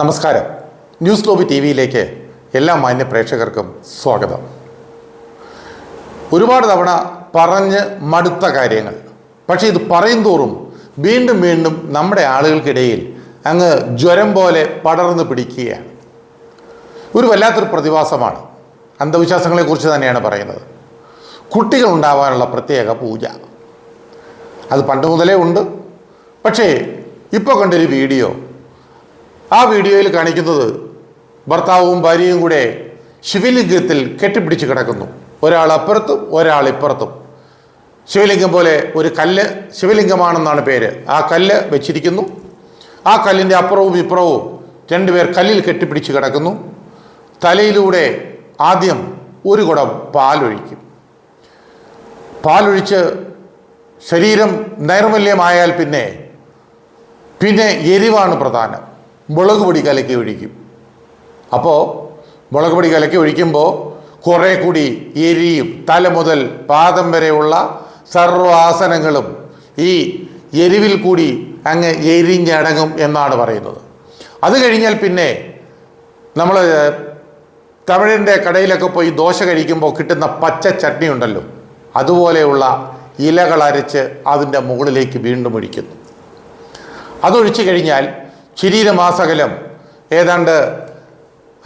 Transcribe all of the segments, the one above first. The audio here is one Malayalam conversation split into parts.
നമസ്കാരം. ന്യൂസ് ലോബി ടി വിയിലേക്ക് എല്ലാ മാന്യ പ്രേക്ഷകർക്കും സ്വാഗതം. ഒരുപാട് തവണ പറഞ്ഞ് മടുത്ത കാര്യങ്ങൾ. പക്ഷേ ഇത് പറയും തോറും വീണ്ടും വീണ്ടും നമ്മുടെ ആളുകൾക്കിടയിൽ അങ്ങ് ജ്വരം പോലെ പടർന്നു പിടിക്കുകയാണ്. ഒരു വല്ലാത്തൊരു പ്രതിഭാസമാണ്. അന്ധവിശ്വാസങ്ങളെക്കുറിച്ച് തന്നെയാണ് പറയുന്നത്. കുട്ടികൾ ഉണ്ടാവാനുള്ള പ്രത്യേക പൂജ. അത് പണ്ട് മുതലേ ഉണ്ട്. പക്ഷേ ഇപ്പോൾ കണ്ടൊരു വീഡിയോ ആ വീഡിയോയിൽ കാണിക്കുന്നത് ഭർത്താവും ഭാര്യയും കൂടെ ശിവലിംഗത്തിൽ കെട്ടിപ്പിടിച്ച് കിടക്കുന്നു. ഒരാൾ അപ്പുറത്തും ഒരാൾ ഇപ്പുറത്തും. ശിവലിംഗം പോലെ ഒരു കല്ല് ശിവലിംഗമാണെന്നാണ് പേര്. ആ കല്ല് വെച്ചിരിക്കുന്നു. ആ കല്ലിന്റെ അപ്പുറവും ഇപ്പുറവും രണ്ടുപേർ കല്ലിൽ കെട്ടിപ്പിടിച്ച് കിടക്കുന്നു. തലയിലൂടെ ആദ്യം ഒരു കുടം പാലൊഴിക്കും. പാലൊഴിച്ച് ശരീരം നൈർമല്യമായാൽ പിന്നെ പിന്നെ എരിവാണ് പ്രധാനം. മുളക് പൊടി കലക്കി ഒഴിക്കും. അപ്പോൾ മുളക് പൊടി കലക്കി ഒഴിക്കുമ്പോൾ കുറേ കൂടി എരിയും തല മുതൽ പാദം വരെയുള്ള സർവാസനങ്ങളും ഈ എരിവിൽ കൂടി അങ്ങ് എരിഞ്ഞടങ്ങും എന്നാണ് പറയുന്നത്. അത് കഴിഞ്ഞാൽ പിന്നെ നമ്മൾ തമിഴിന്റെ കടയിലൊക്കെ പോയി ദോശ കഴിക്കുമ്പോൾ കിട്ടുന്ന പച്ച ചട്നി ഉണ്ടല്ലോ അതുപോലെയുള്ള ഇലകൾ അരച്ച് അതിന്റെ മുകളിലേക്ക് വീണ്ടും ഒഴിക്കുന്നു. അതൊഴിച്ചു കഴിഞ്ഞാൽ ശരീരമാസകലം ഏതാണ്ട്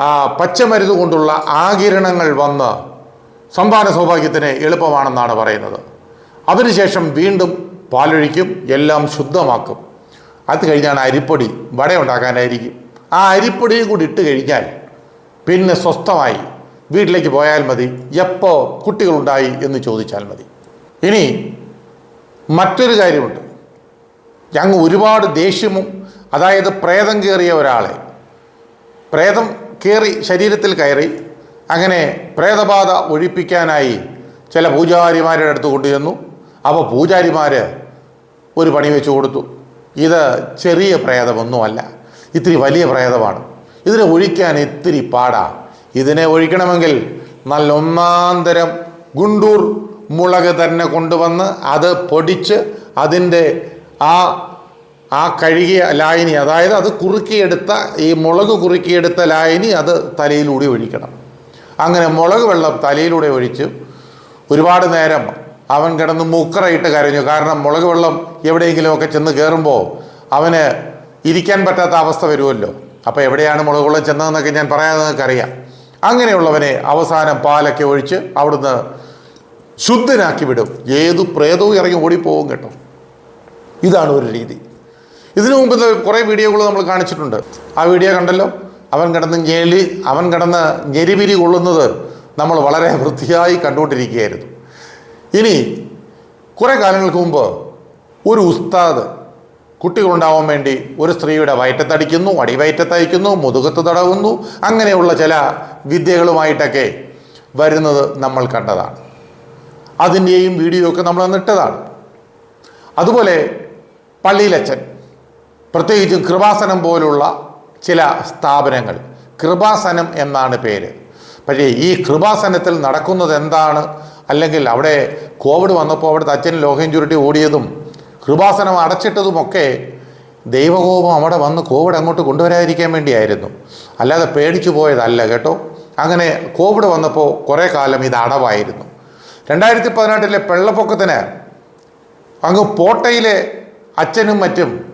ആ പച്ചമരുന്ന് കൊണ്ടുള്ള ആകിരണങ്ങൾ വന്ന് സമ്പാദന സൗഭാഗ്യത്തിന് എളുപ്പമാണെന്നാണ് പറയുന്നത്. അതിനുശേഷം വീണ്ടും പാലൊഴിക്കും എല്ലാം ശുദ്ധമാക്കും. അത് കഴിഞ്ഞാണ് അരിപ്പൊടി വട ഉണ്ടാക്കാനായിരിക്കും ആ അരിപ്പൊടിയും കൂടി ഇട്ട് കഴിഞ്ഞാൽ പിന്നെ സ്വസ്ഥമായി വീട്ടിലേക്ക് പോയാൽ മതി. എപ്പോൾ കുട്ടികളുണ്ടായി എന്ന് ചോദിച്ചാൽ മതി. ഇനി മറ്റൊരു കാര്യമുണ്ട്. ഞങ്ങൾ ഒരുപാട് ദേഷ്യവും അതായത് പ്രേതം കയറിയ ഒരാളെ. പ്രേതം കയറി ശരീരത്തിൽ കയറി. അങ്ങനെ പ്രേതബാധ ഒഴിപ്പിക്കാനായി ചില പൂജാരിമാരുടെ അടുത്ത് കൊണ്ടുചെന്നു. അപ്പോൾ പൂജാരിമാർ ഒരു പണി വെച്ചു കൊടുത്തു. ഇത് ചെറിയ പ്രേതമൊന്നുമല്ല. ഇത്തിരി വലിയ പ്രേതമാണ്. ഇതിനെ ഒഴിക്കാൻ ഇത്തിരി പാടാണ് ഇതിനെ ഒഴിക്കണമെങ്കിൽ നല്ല ഒന്നാന്തരം ഗുണ്ടൂർ മുളക് തന്നെ കൊണ്ടുവന്ന് അത് പൊടിച്ച് അതിന്റെ ആ ആ കഴുകിയ ലായനി അതായത് അത് കുറുക്കിയെടുത്ത ഈ മുളക് കുറുക്കിയെടുത്ത ലായനി അത് തലയിലൂടെ ഒഴിക്കണം. അങ്ങനെ മുളക് വെള്ളം തലയിലൂടെ ഒഴിച്ച് ഒരുപാട് നേരം അവൻ കിടന്ന് മുക്കറയിട്ട് കരഞ്ഞു. കാരണം മുളക് വെള്ളം എവിടെയെങ്കിലുമൊക്കെ ചെന്ന് കയറുമ്പോൾ അവന് ഇരിക്കാൻ പറ്റാത്ത അവസ്ഥ വരുമല്ലോ. അപ്പോൾ എവിടെയാണ് മുളക് വെള്ളം ചെന്നതെന്നൊക്കെ ഞാൻ പറയാതെ നിങ്ങൾക്കറിയാം. അങ്ങനെയുള്ളവനെ അവസാനം പാലൊക്കെ ഒഴിച്ച് അവിടുന്ന് ശുദ്ധനാക്കി വിടും. ഏതു പ്രേതവും ഇറങ്ങി ഓടിപ്പോവും കേട്ടോ. ഇതാണ് ഒരു രീതി. ഇതിനു മുമ്പ് കുറേ വീഡിയോകൾ നമ്മൾ കാണിച്ചിട്ടുണ്ട്. ആ വീഡിയോ കണ്ടല്ലോ? അവൻ കിടന്ന് ഞെളി അവൻ കിടന്ന് ഞെരിപിരി കൊള്ളുന്നത് നമ്മൾ വളരെ വൃത്തിയായി കണ്ടുകൊണ്ടിരിക്കുകയായിരുന്നു. ഇനി കുറേ കാലങ്ങൾക്ക് മുമ്പ് ഒരു ഉസ്താദ് കുട്ടികളുണ്ടാവാൻ വേണ്ടി ഒരു സ്ത്രീയുടെ വയറ്റത്തടിക്കുന്നു അടിവയറ്റത്തയക്കുന്നു മുതുകത്ത് തടവുന്നു അങ്ങനെയുള്ള ചില വിദ്യകളുമായിട്ടൊക്കെ വരുന്നത് നമ്മൾ കണ്ടതാണ്. അതിന്റെയും വീഡിയോ ഒക്കെ നമ്മൾ അന്നിട്ടതാണ് അതുപോലെ പള്ളിയിലച്ചൻ പ്രത്യേകിച്ചും കൃപാസനം പോലുള്ള ചില സ്ഥാപനങ്ങൾ. കൃപാസനം എന്നാണ് പേര്. പക്ഷേ ഈ കൃപാസനത്തിൽ നടക്കുന്നത് എന്താണ്? അല്ലെങ്കിൽ അവിടെ കോവിഡ് വന്നപ്പോൾ അവിടുത്തെ അച്ഛൻ ലോഹയും ചുരുട്ടി ഓടിയതും കൃപാസനം അടച്ചിട്ടതുമൊക്കെ ദൈവകോപം അവിടെ വന്ന് കോവിഡ് അങ്ങോട്ട് കൊണ്ടുവരാതിരിക്കാൻ വേണ്ടിയായിരുന്നു. അല്ലാതെ പേടിച്ചു പോയതല്ല കേട്ടോ. അങ്ങനെ കോവിഡ് വന്നപ്പോൾ കുറേ കാലം ഇത് അടവായിരുന്നു. രണ്ടായിരത്തി പതിനെട്ടിലെ വെള്ളപ്പൊക്കത്തിന് അങ്ങ് പോട്ടയിലെ അച്ഛനും മറ്റും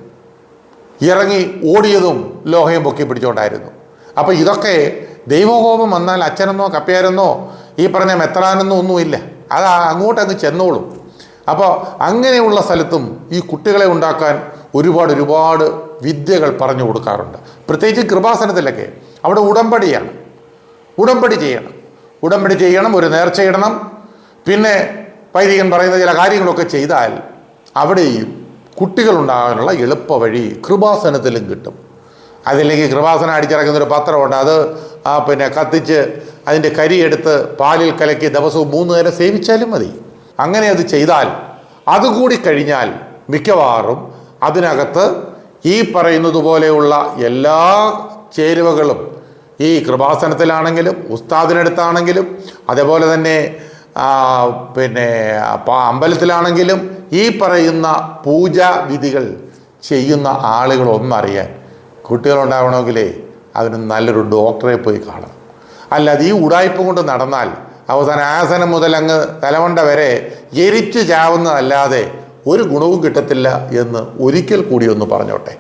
ഇറങ്ങി ഓടിയതും ലോഹയും പൊക്കി പിടിച്ചുകൊണ്ടായിരുന്നു. അപ്പോൾ ഇതൊക്കെ ദൈവകോപം വന്നാൽ അച്ഛനെന്നോ കപ്പ്യാരെന്നോ ഈ പറഞ്ഞ മെത്രാനെന്നോ ഒന്നുമില്ല. അത് അങ്ങോട്ടങ്ങ് ചെന്നോളും. അപ്പോൾ അങ്ങനെയുള്ള സ്ഥലത്തും ഈ കുട്ടികളെ ഉണ്ടാക്കാൻ ഒരുപാട് ഒരുപാട് വിദ്യകൾ പറഞ്ഞു കൊടുക്കാറുണ്ട്. പ്രത്യേകിച്ച് കൃപാസനത്തിലൊക്കെ. അവിടെ ഉടമ്പടിയാണ് ഉടമ്പടി ചെയ്യണം. ഉടമ്പടി ചെയ്യണം ഒരു നേർച്ചയിടണം പിന്നെ വൈദികൻ പറയുന്ന ചില കാര്യങ്ങളൊക്കെ ചെയ്താൽ അവിടെയും കുട്ടികളുണ്ടാകാനുള്ള എളുപ്പ വഴി കൃപാസനത്തിലും കിട്ടും. അതില്ലെങ്കിൽ കൃപാസനം അടിച്ചിറക്കുന്ന ഒരു പത്രമുണ്ട്. അത് ആ പിന്നെ കത്തിച്ച് അതിന്റെ കരിയെടുത്ത് പാലിൽ കലക്കി ദിവസവും മൂന്ന് നേരം സേവിച്ചാലും മതി. അങ്ങനെ അത് ചെയ്താൽ അതുകൂടി കഴിഞ്ഞാൽ മിക്കവാറും അതിനകത്ത് ഈ പറയുന്നത് പോലെയുള്ള എല്ലാ ചേരുവകളും ഈ കൃപാസനത്തിലാണെങ്കിലും ഉസ്താദിനടുത്താണെങ്കിലും അതേപോലെ തന്നെ പിന്നെ അപ്പോൾ അമ്പലത്തിലാണെങ്കിലും ഈ പറയുന്ന പൂജാ വിധികൾ ചെയ്യുന്ന ആളുകൾ ഒന്നറിയാൻ കുട്ടികളുണ്ടാവണമെങ്കിലേ അതിന് നല്ലൊരു ഡോക്ടറെ പോയി കാണണം. അല്ലാതെ ഈ ഉടായ്പ കൊണ്ട് നടന്നാൽ അവസാന ആസനം മുതൽ അങ്ങ് തലമണ്ട വരെ എരിച്ചു ചാവുന്നതല്ലാതെ ഒരു ഗുണവും കിട്ടത്തില്ല എന്ന് ഒരിക്കൽ കൂടി ഒന്ന് പറഞ്ഞോട്ടെ.